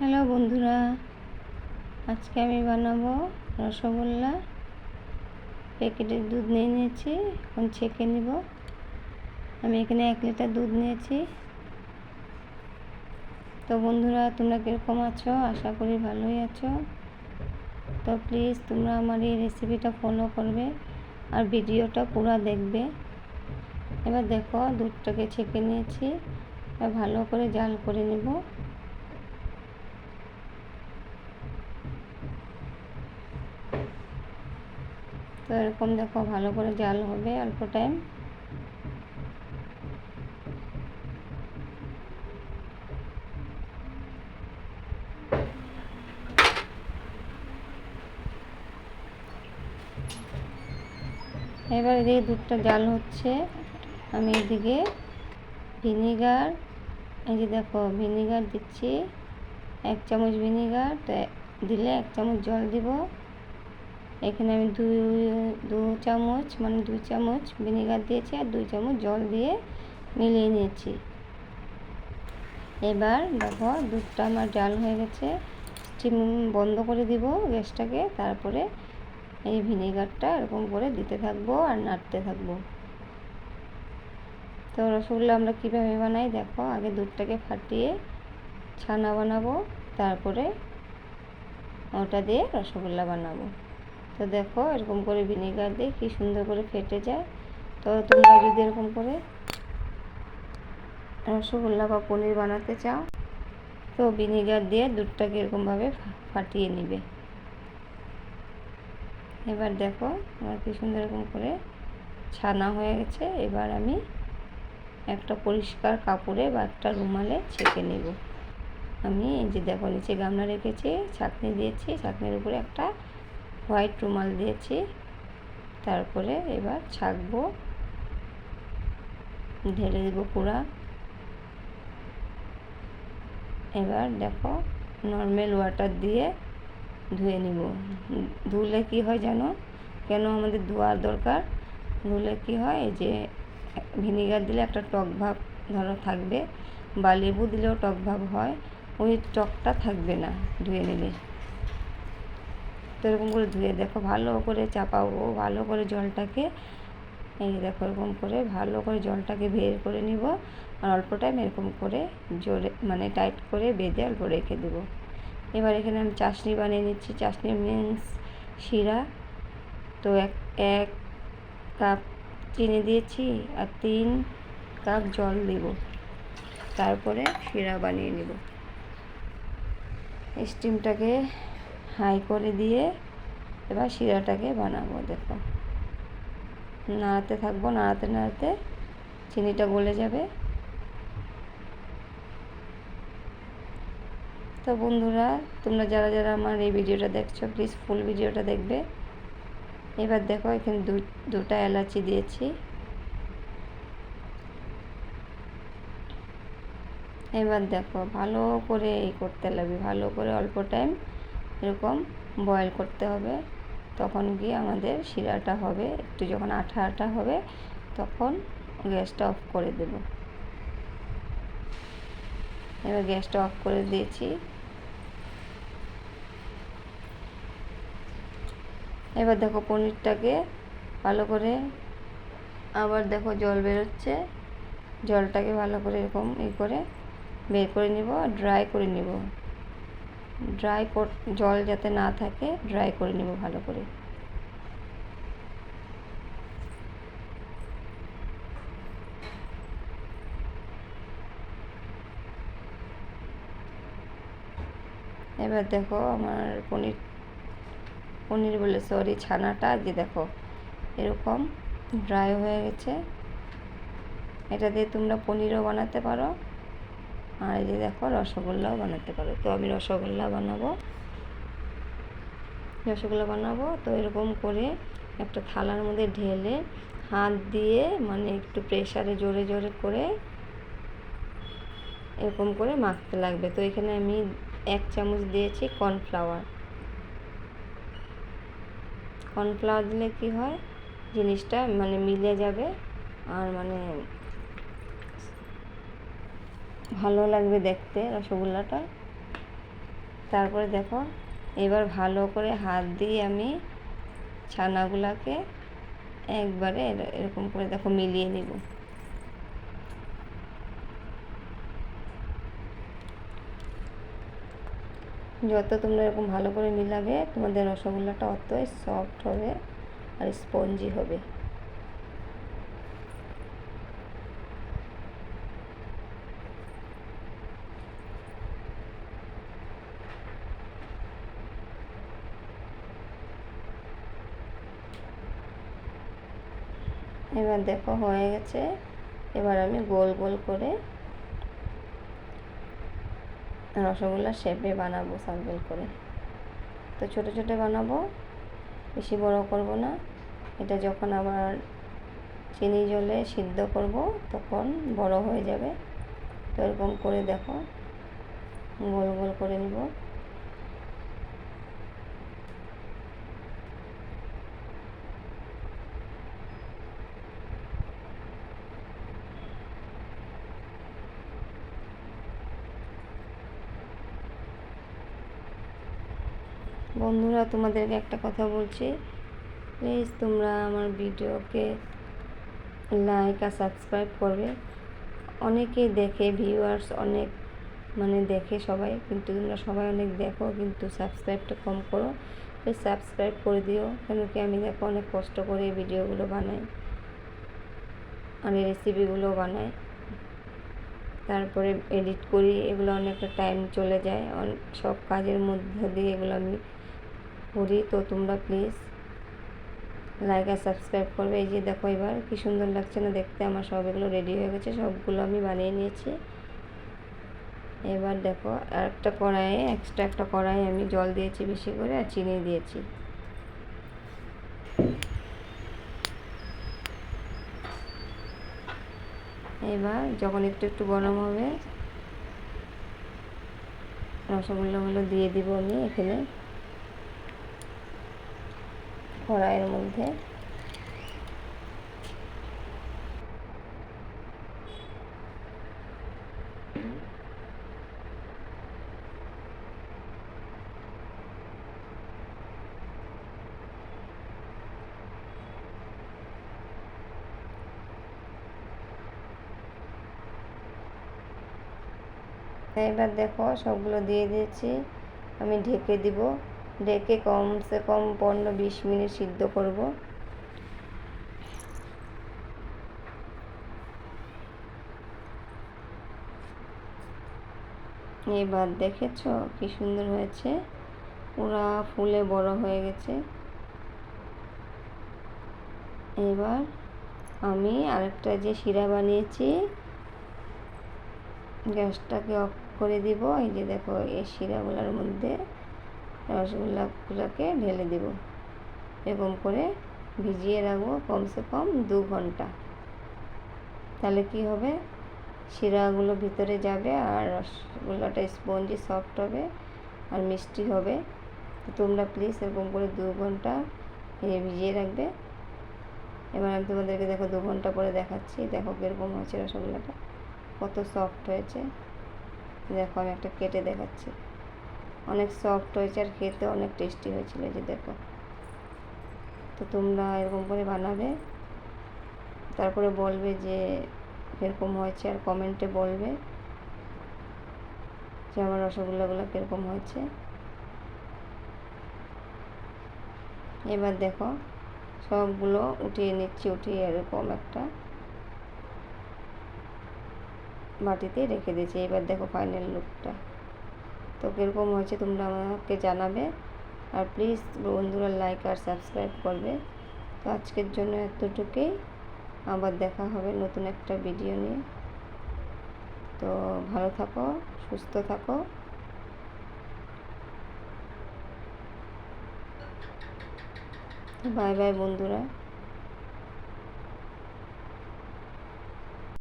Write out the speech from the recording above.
Hello বন্ধুরা, আজকে আমি বানাবো রসগোল্লা। প্যাকেটের দুধ নিয়ে নিয়েছি, এখন ছেঁকে নিব। আমি এখানে এক লিটার দুধ নিয়েছি। তো বন্ধুরা, তোমরা কীরকম আছো? আশা করি ভালোই আছো। তো প্লিজ তোমরা আমার এই রেসিপিটা ফলো করবে আর ভিডিওটা পুরো দেখবে। এবার দেখো দুধটাকে ছেঁকে নিয়েছি ভালো করে জাল করে নেব। তো এরকম দেখো, ভালো করে জাল হবে অল্প টাইম এবার এদিকে দুধটা জাল হচ্ছে। আমি এদিকে ভিনিগার, এই যে দেখো, ভিনিগার দিচ্ছি। এক চামচ ভিনিগার দিলে এক চামচ জল দিব। এখানে আমি দুই, দু চামচ মানে দুই চামচ ভিনিগার দিয়েছি আর দুই চামচ জল দিয়ে মিলিয়ে নিয়েছি। এবার দেখো, দুধটা আমার জাল হয়ে গেছে। স্টিম বন্ধ করে দিব গ্যাসটাকে, তারপরে এই ভিনেগারটা এরকম করে দিতে থাকব আর নাড়তে থাকব। তো রসগোল্লা আমরা কীভাবে বানাই দেখো, আগে দুধটাকে ফাটিয়ে ছানা বানাবো, তারপরে ওটা দিয়ে রসগোল্লা বানাবো। তো দেখো এরকম করে ভিনেগার দিয়ে কী সুন্দর করে ফেটে যায়। তো তোমরা যদি এরকম করে রসগোল্লা বা পনির বানাতে চাও, তো ভিনেগার দিয়ে দুধটাকে এরকমভাবে ফাটিয়ে নিবে। এবার দেখো আমার কি সুন্দর এরকম করে ছানা হয়ে গেছে। এবার আমি একটা পরিষ্কার কাপড়ে বা একটা রুমালে ছেঁকে নেব। আমি যে দেখো নিচে গামলা রেখেছি, ছাঁকনি দিয়েছি, ছাঁকনির উপরে একটা হোয়াইট রুমাল দিয়েছি। তারপরে এবার ছাকবো। ঢেলে দেবো পুরা। এবার দেখো নর্মাল ওয়াটার দিয়ে ধুয়ে নিব। ধুলে কি হয় জানো? কেন আমাদের ধোয়ার দরকার? ধুলে কি হয় যে ভিনিগার দিলে একটা টক ভাব ধরো থাকবে, বা লেবু দিলেও টক ভাব হয়, ওই টকটা থাকবে না ধুয়ে নিলে। তো এরকম করে ধুয়ে দেখো, ভালো করে চাপাবো, ভালো করে জলটাকে, এই দেখো এরকম করে ভালো করে জলটাকে বের করে নিব আর অল্প টাইম এরকম করে জোরে মানে টাইট করে বেঁধে অল্প রেখে দেবো। এবার এখানে আমি চাশনি বানিয়ে নিচ্ছি, চাশনি মিন্স শিরা। তো এক এক কাপ চিনি দিয়েছি আর তিন কাপ জল দেব। তারপরে শিরা বানিয়ে নেব। স্টিমটাকে হাই করে দিয়ে এবার শিরাটাকে বানাবো, দেখো। নাড়াতে থাকব, নাড়াতে নাড়াতে চিনিটা গলে যাবে। তো বন্ধুরা, তোমরা যারা যারা আমার এই ভিডিওটা দেখছ প্লিজ ফুল ভিডিওটা দেখবে। এবার দেখো, এখানে দু, দুটা এলাচি দিয়েছি। এবার দেখো, ভালো করে এই করতে লাগবে, ভালো করে অল্প টাইম এরকম বয়েল করতে হবে। তখন গিয়ে আমাদের শিরাটা হবে। একটু যখন আঠা আঠা হবে, তখন গ্যাসটা অফ করে দেব। এবার গ্যাসটা অফ করে দিয়েছি। এবার দেখো পনিরটাকে ভালো করে আবার দেখো জল বেরোচ্ছে। জলটাকে ভালো করে এরকম ই করে বের করে নিব ড্রাই করে নিব। ড্রাই জল যাতে না থাকে ড্রাই করে নিব ভালো করে। এবার দেখো আমার পনির পনির বলে সরি ছানাটা যে দেখো, এরকম ড্রাই হয়ে গেছে। এটা দিয়ে তোমরা পনিরও বানাতে পারো। আর এই যে দেখো রসগোল্লাও বানাতে পারো। তো আমি রসগোল্লা বানাবো। রসগোল্লা বানাবো। তো এরকম করে একটা থালার মধ্যে ঢেলে হাত দিয়ে মানে একটু প্রেশারে জোরে জোরে করে এরকম করে মাখতে লাগবে। তো এখানে আমি এক চামচ দিয়েছি কর্নফ্লাওয়ার। কর্নফ্লাওয়ার দিলে কি হয়? জিনিসটা মানে মিলে যাবে। আর মানে ভালো লাগবে দেখতে রসগোল্লাটা। তারপরে দেখো, এবার ভালো করে হাত দিয়ে আমি ছানাগুলাকে একবারে এর- এরকম করে দেখো মিলিয়ে নিব। যত তোমরা এরকম ভালো করে মিলাবে, তোমাদের রসগোল্লাটা অতই সফট হবে আর স্পঞ্জি হবে। এবার দেখো হয়ে গেছে। এবার আমি গোল গোল করে রসগোল্লার শেপে বানাবো সার্কেল করে। তো ছোট ছোট বানাবো, বেশি বড় করব না। এটা যখন আবার চিনি জলে সিদ্ধ করব, তখন বড় হয়ে যাবে। তো এরকম করে দেখো, গোল গোল করে নিব। বন্ধুরা, তোমাদেরকে একটা কথা বলছি। প্লিজ তোমরা আমার ভিডিওকে লাইক আর সাবস্ক্রাইব করবে। অনেকেই দেখে ভিউয়ার্স অনেক মানে দেখে সবাই, কিন্তু তোমরা সবাই অনেক দেখো, কিন্তু সাবস্ক্রাইবটা কম করো। প্লিজ সাবস্ক্রাইব করে দিও, কেন কি আমি দেখো অনেক কষ্ট করে এই ভিডিওগুলো বানাই এই রেসিপিগুলো বানাই। তারপরে এডিট করি, এগুলো অনেকটা টাইম চলে যায়। অনেক সব কাজের মধ্যে দিয়ে এগুলো আমি করি, তো তোমরা প্লিজ লাইক আর সাবস্ক্রাইব করবে। এই যে দেখো এবার কি সুন্দর লাগছে না দেখতে, আমার সব এগুলো রেডি হয়ে গেছে, সবগুলো আমি বানিয়ে নিয়েছি। এবার দেখো একটা কড়াইয়ে এক্সট্রা একটা কড়াইয়ে আমি জল দিয়েছি বেশি করে আর চিনি দিয়েছি। এবার যখন একটু একটু গরম হবে, রসগোল্লাগুলো দিয়ে দিব আমি এখানে। কড়াইয়ের মধ্যে। এবার দেখো সবগুলো দিয়ে দিয়েছি। আমি ঢেকে দিব। ঢেকে কমসে কম পনেরো বিশ মিনিট সিদ্ধ করব। এবার দেখেছ কি সুন্দর হয়েছে? পুরা ফুলে বড় হয়ে গেছে। এবার আমি আরেকটা যে শিরা বানিয়েছি, গ্যাসটাকে অফ করে দিব। এই যে দেখো, এই শিরাগুলোর মধ্যে রসগোল্লাগুলোকে ঢেলে দেব। এরকম করে ভিজিয়ে রাখব কমসে কম দু ঘণ্টা। তাহলে কি হবে? শিরাগুলো ভিতরে যাবে আর রসগোল্লাটা স্পঞ্জি সফট হবে আর মিষ্টি হবে। তোমরা প্লিজ এরকম করে দু ঘণ্টা ভিজিয়ে রাখবে। এবার আমি তোমাদেরকে দেখো দু ঘণ্টা পরে দেখাচ্ছি। দেখো কীরকম হয়েছে রসগোল্লাটা। কত সফট হয়েছে। দেখো আমি একটা কেটে দেখাচ্ছি। অনেক সফট হয়েছে আর খেতে অনেক টেস্টি হয়েছিল যে দেখো। তো তোমরা এরকম করে বানাবে। তারপরে বলবে যে কীরকম হয়েছে আর কমেন্টে বলবে যে আমার রসগোল্লাগুলো কীরকম হয়েছে। এবার দেখো, সবগুলো উঠিয়ে নিচ্ছি, উঠিয়ে এরকম একটা বাটিতে রেখে দিয়েছি। এবার দেখো ফাইনাল লুকটা তো কীরকম হয়েছে তোমরা আমাকে জানাবে। আর প্লিজ বন্ধুরা লাইক আর সাবস্ক্রাইব করবে। তো আজকের জন্য এতটুকুই। আবার দেখা হবে নতুন একটা ভিডিও নিয়ে। তো ভালো থাকো, সুস্থ থাকো। বাই বাই বন্ধুরা।